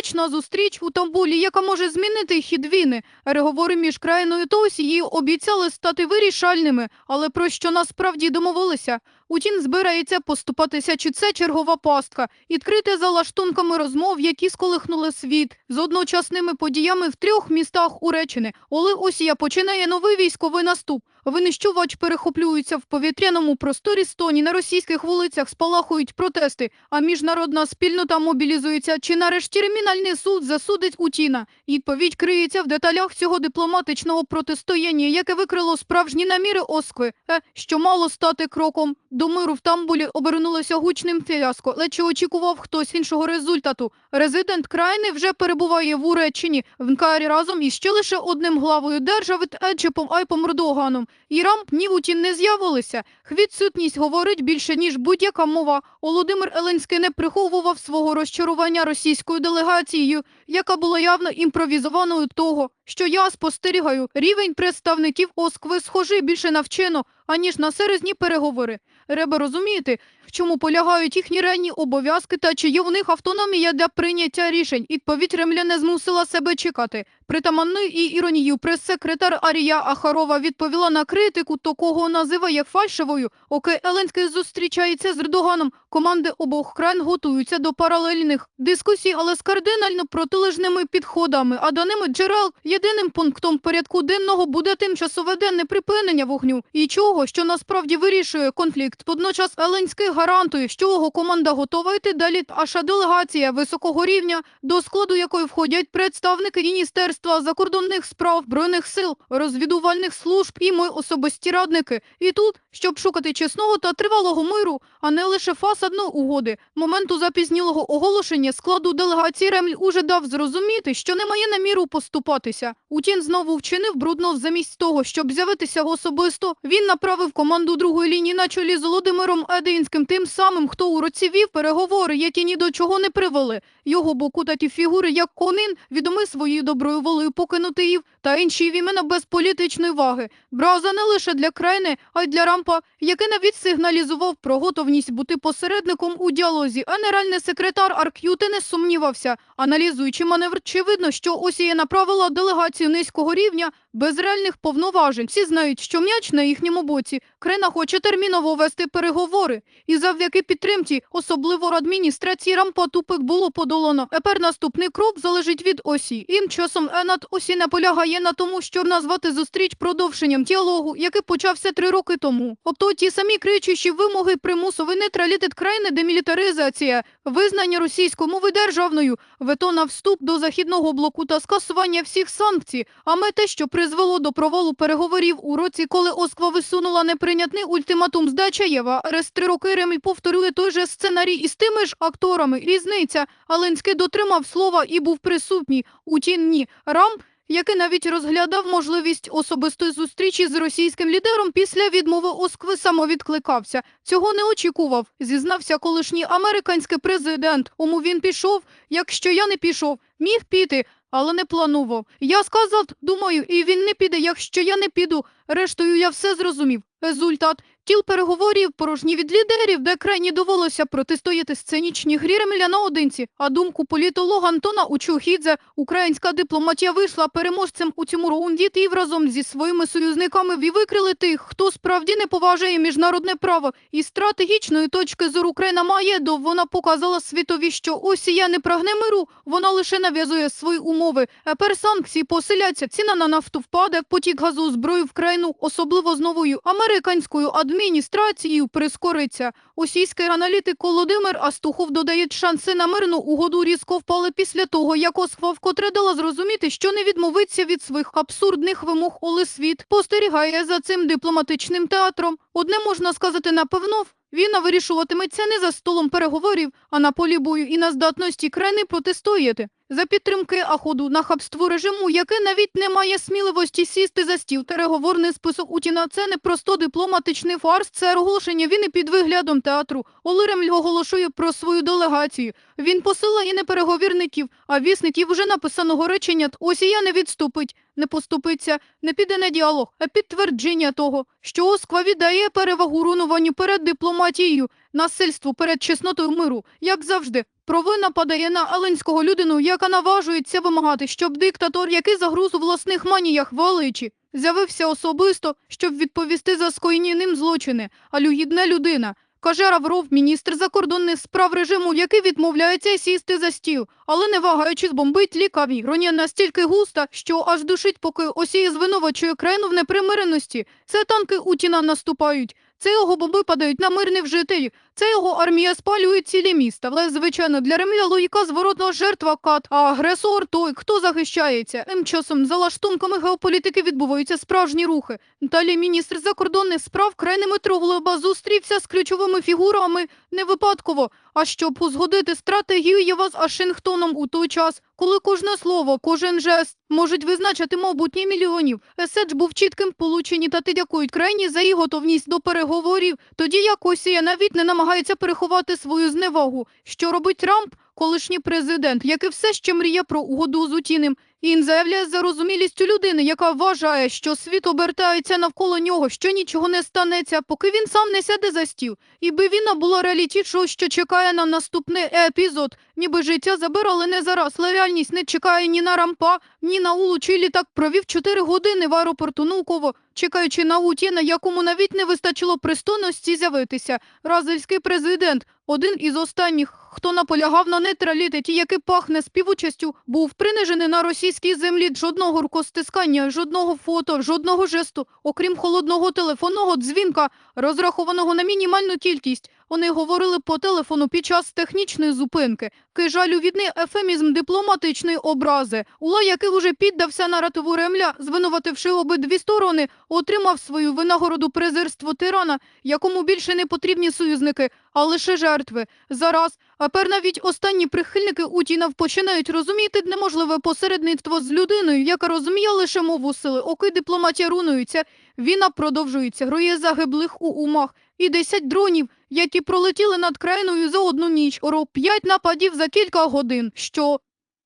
історична зустріч у Тамбулі, яка може змінити хід війни. Переговори між країною та Осією обіцяли стати вирішальними, але про що насправді домовилися? Утім, збирається поступатися, чи це чергова пастка, відкрите за лаштунками розмов, які сколихнули світ з одночасними подіями в трьох містах Уреччини. Оли Осія починає новий військовий наступ. Винищувач перехоплюється в повітряному просторі Стоні. На російських вулицях спалахують протести, а міжнародна спільнота мобілізується. Чи нарешті кримінальний суд засудить Утіна? Відповідь криється в деталях цього дипломатичного протистояння, яке викрило справжні наміри Оскви, е, що мало стати кроком до миру в Тамбулі обернулося гучним фіаско. ледь очікував хтось іншого результату? Резидент країни вже перебуває в Уреччині в Нкарі разом із ще лише одним главою держави Еджепом Айпом Ердоганом. І рамп ні утім не з'явилися. Відсутність говорить більше, ніж будь-яка мова. Володимир Еленський не приховував свого розчарування російською делегацією, яка була явно імпровізованою того, що я спостерігаю. Рівень представників Оскви схожий більше на вчено, аніж на серйозні переговори. Треба розуміти, чому полягають їхні реальні обов'язки та чи є у них автономія для прийняття рішень. Відповідь Кремля не змусила себе чекати. Притаманною і іронією прес-секретар Арія Ахарова відповіла на критику, такого називає фальшивою. Оке Еленський зустрічається з Ердоганом. Команди обох країн готуються до паралельних дискусій, але з кардинально протилежними підходами. А даними джерел єдиним пунктом порядку денного буде тимчасове денне припинення вогню і чого, що насправді вирішує конфлікт. Водночас Еленський гарантує, що його команда готова йти далі. Аша делегація високого рівня, до складу якої входять представники міністерства закордонних справ, збройних сил, розвідувальних служб і ми особисті радники. І тут, щоб шукати чесного та тривалого миру, а не лише фасадної угоди. Моменту запізнілого оголошення складу делегації Ремль уже дав зрозуміти, що не має наміру поступатися. Утін знову вчинив брудно замість того, щоб з'явитися особисто. Він направив команду другої лінії на чолі з Володимиром Единським, тим самим, хто у році вів переговори, які ні до чого не привели. Його боку та ті фігури, як Конин, відомий своєю доброю волею покинути їх, та інші імена без політичної ваги. Браза не лише для країни, а й для Рампа, який навіть сигналізував про готовність бути посередником у діалозі. Генеральний секретар Арк'юти не сумнівався. Аналізуючи маневр, чи видно, що Осія направила делегацію низького рівня без реальних повноважень. Всі знають, що м'яч на їхньому боці. Країна хоче терміново вести переговори. І завдяки підтримці, особливо адміністрації Рампа тупик було подолано. Тепер наступний крок залежить від Осі. Ім часом Енат Осі наполягає на тому, щоб назвати зустріч продовженням діалогу, який почався три роки тому. Тобто ті самі кричущі вимоги, примусовий нейтралітет країни, демілітаризація, визнання російської мови державною, вето на вступ до західного блоку та скасування всіх санкцій. А ми те, що призвело до провалу переговорів у році, коли Осква висунула неприйнятний ультиматум здача Єва. Рез три роки Ремль повторює той же сценарій із тими ж акторами. Різниця. Аленський дотримав слова і був присутній. Утім, ні. Рамп який навіть розглядав можливість особистої зустрічі з російським лідером після відмови Оскви самовідкликався. Цього не очікував, зізнався колишній американський президент. Ому він пішов, якщо я не пішов, міг піти, але не планував. Я сказав, думаю, і він не піде, якщо я не піду. Рештою я все зрозумів. Результат тіл переговорів порожні від лідерів, де крайні довелося протистояти сценічній грі Ремля наодинці. А думку політолога Антона Учухідзе, українська дипломатія вийшла переможцем у цьому раунді і разом зі своїми союзниками і викрили тих, хто справді не поважає міжнародне право. І стратегічної точки зору Україна має до вона показала світові, що Осія не прагне миру, вона лише нав'язує свої умови. Тепер санкції посиляться, ціна на нафту впаде, потік газу зброї в країну, особливо з новою американською адміністрацією прискориться. Російський аналітик Володимир Астухов додає, шанси на мирну угоду різко впали після того, як Осква вкотре дала зрозуміти, що не відмовиться від своїх абсурдних вимог, але світ спостерігає за цим дипломатичним театром. Одне можна сказати напевно, Війна вирішуватиметься не за столом переговорів, а на полі бою і на здатності країни протистояти. За підтримки Аходу на хабство режиму, яке навіть не має сміливості сісти за стіл. Переговорний список Утіна це не просто дипломатичний фарс, це оголошення війни під виглядом театру. Олиремль оголошує про свою делегацію. Він посилає не переговірників, а вісників уже написаного речення. Осія не відступить, не поступиться, не піде на діалог, а підтвердження того, що Осква віддає перевагу рунуванню перед дипломатією, насильству перед чеснотою миру, як завжди. Провина падає на Аленського людину, яка наважується вимагати, щоб диктатор, який загруз у власних маніях величі, з'явився особисто, щоб відповісти за скоєні ним злочини. Алюгідна людина. Каже Равров, міністр закордонних справ режиму, який відмовляється сісти за стіл, але не вагаючись бомбить лікаві. Іронія настільки густа, що аж душить, поки осії звинувачує країну в непримиреності. Це танки Утіна наступають. Це його бомби падають на мирних жителів. Це його армія спалює цілі міста. Але, звичайно, для Реміля логіка зворотного жертва кат, а агресор той, хто захищається. Тим часом за лаштунками геополітики відбуваються справжні рухи. Далі міністр закордонних справ країни Дмитро зустрівся з ключовими фігурами не випадково, а щоб узгодити стратегію Єва з Вашингтоном у той час, коли кожне слово, кожен жест можуть визначити майбутнє мільйонів. Еседж був чітким получені та ти дякують країні за її готовність до переговорів. Тоді як Осія навіть не намагається переховати свою зневагу. Що робить Трамп, колишній президент, який все ще мріє про угоду з Утіним. Він заявляє зарозумілістю людини, яка вважає, що світ обертається навколо нього, що нічого не станеться, поки він сам не сяде за стіл. І би він було реалітішою, що чекає на наступний епізод. Ніби життя забирали не зараз, але реальність не чекає ні на рампа, ні на улу, чи літак провів 4 години в аеропорту Науково, чекаючи на Утіна, якому навіть не вистачило пристойності з'явитися. Разельський президент, один із останніх, хто наполягав на нейтралітеті, який пахне співучастю, був принижений на російській землі жодного рукостискання, жодного фото, жодного жесту, окрім холодного телефонного дзвінка, розрахованого на мінімальну кількість. Вони говорили по телефону під час технічної зупинки. Кижалювідний ефемізм дипломатичної образи. Ула, який уже піддався наративу Ремля, звинувативши обидві сторони, отримав свою винагороду презирство тирана, якому більше не потрібні союзники, а лише жертви. Зараз, а пер навіть останні прихильники Утінав починають розуміти неможливе посередництво з людиною, яка розуміє лише мову сили. Оки дипломатія рунується. Війна продовжується, гроє загиблих у умах і 10 дронів, які пролетіли над країною за одну ніч. Оро 5 нападів за кілька годин. Що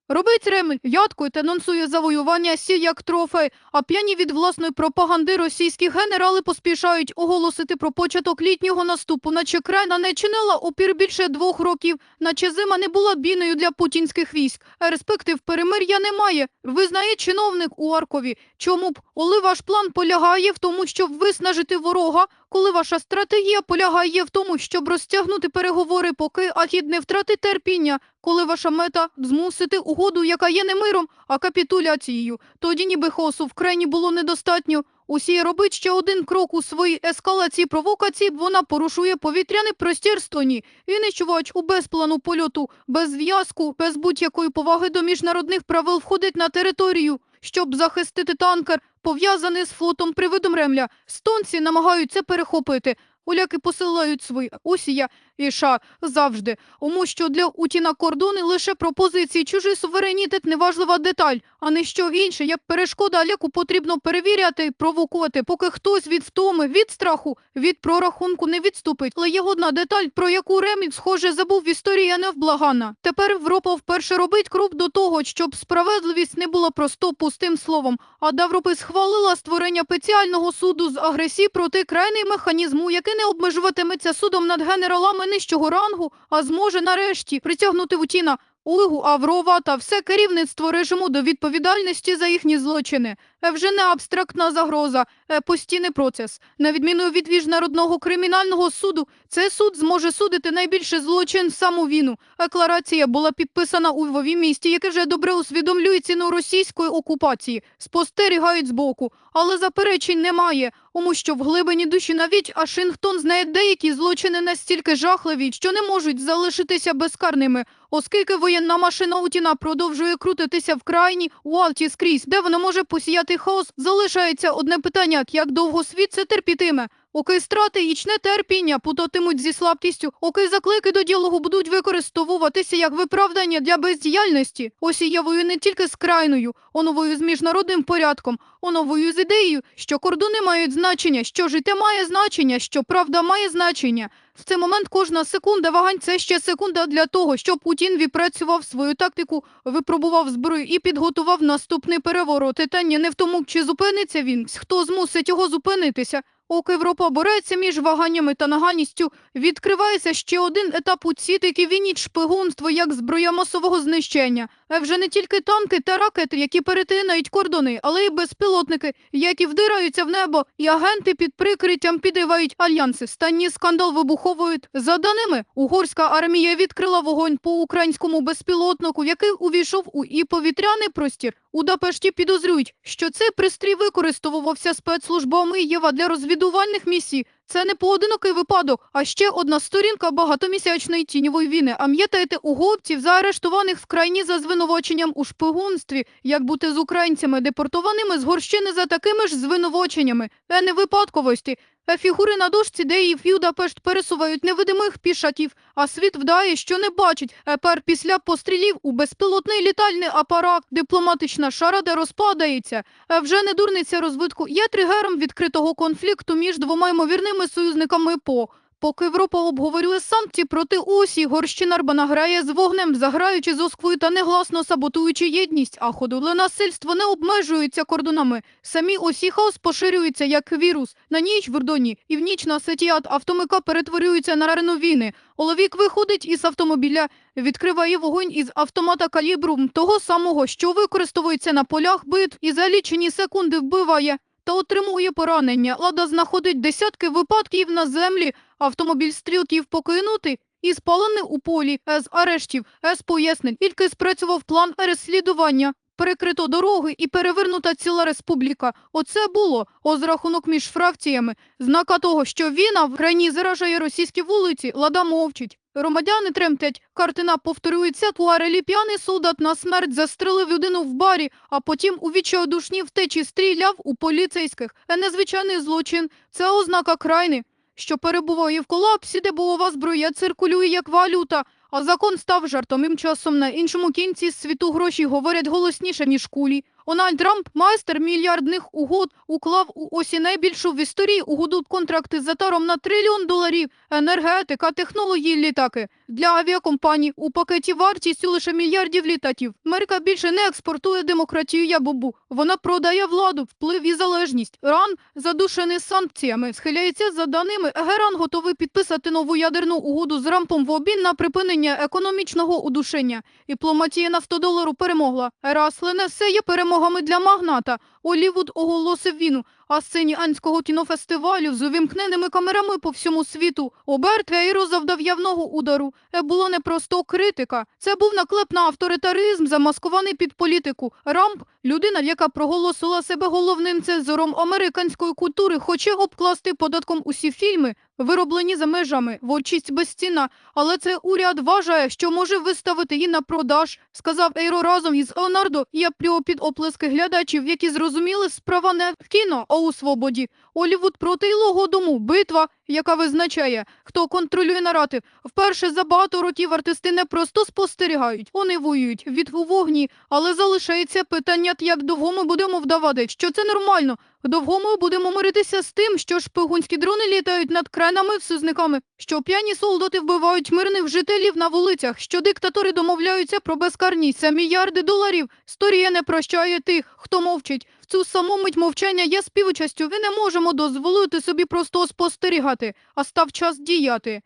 робить Ремель? Ядкою та анонсує завоювання сі як трофей, а п'яні від власної пропаганди російські генерали поспішають оголосити про початок літнього наступу, наче країна не чинила опір більше двох років, наче зима не була біною для путінських військ. Респектив перемир'я немає. Визнає чиновник у Аркові. Чому б? Коли ваш план полягає в тому, щоб виснажити ворога, коли ваша стратегія полягає в тому, щоб розтягнути переговори, поки Ахід не втратить терпіння, коли ваша мета змусити угоду, яка є не миром, а капітуляцією, тоді ніби хаосу в країні було недостатньо. Усі робить ще один крок у своїй ескалації провокації, вона порушує повітряний простір стоні. І нечувач у безплану польоту, без зв'язку, без будь-якої поваги до міжнародних правил входить на територію, щоб захистити танкер, пов'язаний з флотом привидом Ремля. Стонці намагаються перехопити. Уляки посилають свої Осія і США завжди. Тому що для Утіна кордони лише пропозиції чужий суверенітет неважлива деталь, а не що інше, як перешкода Аляку потрібно перевіряти і провокувати, поки хтось від втоми, від страху, від прорахунку не відступить. Але є одна деталь, про яку Реміль, схоже, забув в історії невблагана. Тепер Європа вперше робить крок до того, щоб справедливість не була просто пустим словом, а Давропи схвалила створення спеціального суду з агресії проти крайний механізму, який не обмежуватиметься судом над генералами нижчого рангу, а зможе нарешті притягнути Утіна, Олегу Аврова та все керівництво режиму до відповідальності за їхні злочини. Е, Вже не абстрактна загроза, е, постійний процес. На відміну від міжнародного кримінального суду, цей суд зможе судити найбільший злочин саму війну. Декларація була підписана у Львові місті, яке вже добре усвідомлює ціну російської окупації. Спостерігають збоку, але заперечень немає. Тому що в глибині душі навіть Вашингтон знає деякі злочини настільки жахливі, що не можуть залишитися безкарними, оскільки воєнна машина Утіна продовжує крутитися в крайні Уалті скрізь, де вона може посіяти хаос. Залишається одне питання: як довго світ це терпітиме? Оки страти ічне терпіння путатимуть зі слабкістю, оки заклики до діалогу будуть використовуватися як виправдання для бездіяльності. Осія воює не тільки з крайною, оновою з міжнародним порядком, оновою з ідеєю, що кордони мають значення, що життя має значення, що правда має значення. В цей момент кожна секунда вагань це ще секунда для того, щоб Путін відпрацював свою тактику, випробував зброю і підготував наступний переворот. Питання не в тому, чи зупиниться він, хто змусить його зупинитися, Оки Європа бореться між ваганнями та нагальністю. Відкривається ще один етап у цій такій війні шпигунство як зброя масового знищення. А вже не тільки танки та ракети, які перетинають кордони, але й безпілотники, які вдираються в небо, і агенти під прикриттям підривають альянси. Станні скандал вибуховують. За даними, угорська армія відкрила вогонь по українському безпілотнику, який увійшов у і повітряний простір. У Дапешті підозрюють, що цей пристрій використовувався спецслужбами Єва для розвідувальних місій. Це не поодинокий випадок, а ще одна сторінка багатомісячної тіньової війни. А м'ятаєте угорців, заарештованих в крайні за звинуваченням у шпигунстві, як бути з українцями, депортованими з Горщини за такими ж звинуваченнями. Це не випадковості. Е, Фігури на дошці, де її в Юдапешт пересувають невидимих пішатів, а світ вдає, що не бачить. Епер після пострілів у безпілотний літальний апарат дипломатична шарада розпадається. Е, Вже не дурниця розвитку є тригером відкритого конфлікту між двома ймовірними союзниками ПО. Поки Європа обговорює санкції проти Осі, Горщина-Рбана грає з вогнем, заграючи з Осквою та негласно саботуючи єдність, а ходове насильство не обмежується кордонами. Самі Осі хаос поширюється як вірус. На ніч в Ордоні і в ніч на Сетіат автомика перетворюється на арену війни. Оловік виходить із автомобіля, відкриває вогонь із автомата калібру того самого, що використовується на полях битв і за лічені секунди вбиває та отримує поранення. Лада знаходить десятки випадків на землі, автомобіль стрілків покинути і спалений у полі з арештів, С пояснень. Тільки спрацював план розслідування. Перекрито дороги і перевернута ціла республіка. Оце було розрахунок між фракціями. Знака того, що війна в країні заражає російські вулиці, лада мовчить. Громадяни тремтять. Картина повторюється. Туарелі п'яний солдат на смерть застрелив людину в барі, а потім у відчайдушній втечі стріляв у поліцейських. Е, Незвичайний злочин. Це ознака крайни, що перебуває в колапсі, де бойова зброя циркулює як валюта. А закон став жартом. Ім часом на іншому кінці світу гроші говорять голосніше, ніж кулі. Ональд Трамп, майстер мільярдних угод, уклав у осі найбільшу в історії угоду контракти з Атаром на трильйон доларів. Енергетика, технології, літаки. Для авіакомпаній у пакеті вартістю лише мільярдів літаків. Америка більше не експортує демократію ябобу. Вона продає владу, вплив і залежність. Ран, задушений санкціями, схиляється за даними. Геран готовий підписати нову ядерну угоду з Рампом в обмін на припинення економічного удушення. Дипломатія нафтодолару перемогла. Расле не все є перемогами для магната. Олівуд оголосив він а сцені анського кінофестивалю з увімкненими камерами по всьому світу. Оберт Гейро завдав явного удару. Е, Було не просто критика. Це був наклеп на авторитаризм, замаскований під політику. Рамп – людина, яка проголосила себе головним цензором американської культури, хоче обкласти податком усі фільми, вироблені за межами, вочість безцінна. Але це уряд вважає, що може виставити її на продаж, сказав Ейро разом із Леонардо і Апріо під оплески глядачів, які зрозуміли справа не в кіно, а у свободі. Олівуд проти Ілого дому, битва, яка визначає, хто контролює наратив. Вперше за багато років артисти не просто спостерігають, вони воюють від вогні, але залишається питання, як довго ми будемо вдавати, що це нормально. Довго ми будемо миритися з тим, що шпигунські дрони літають над кранами всизниками, що п'яні солдати вбивають мирних жителів на вулицях, що диктатори домовляються про безкарність за мільярди доларів. Сторія не прощає тих, хто мовчить. В цю саму мить мовчання є співучастю. Ви не можемо дозволити собі просто спостерігати, а став час діяти.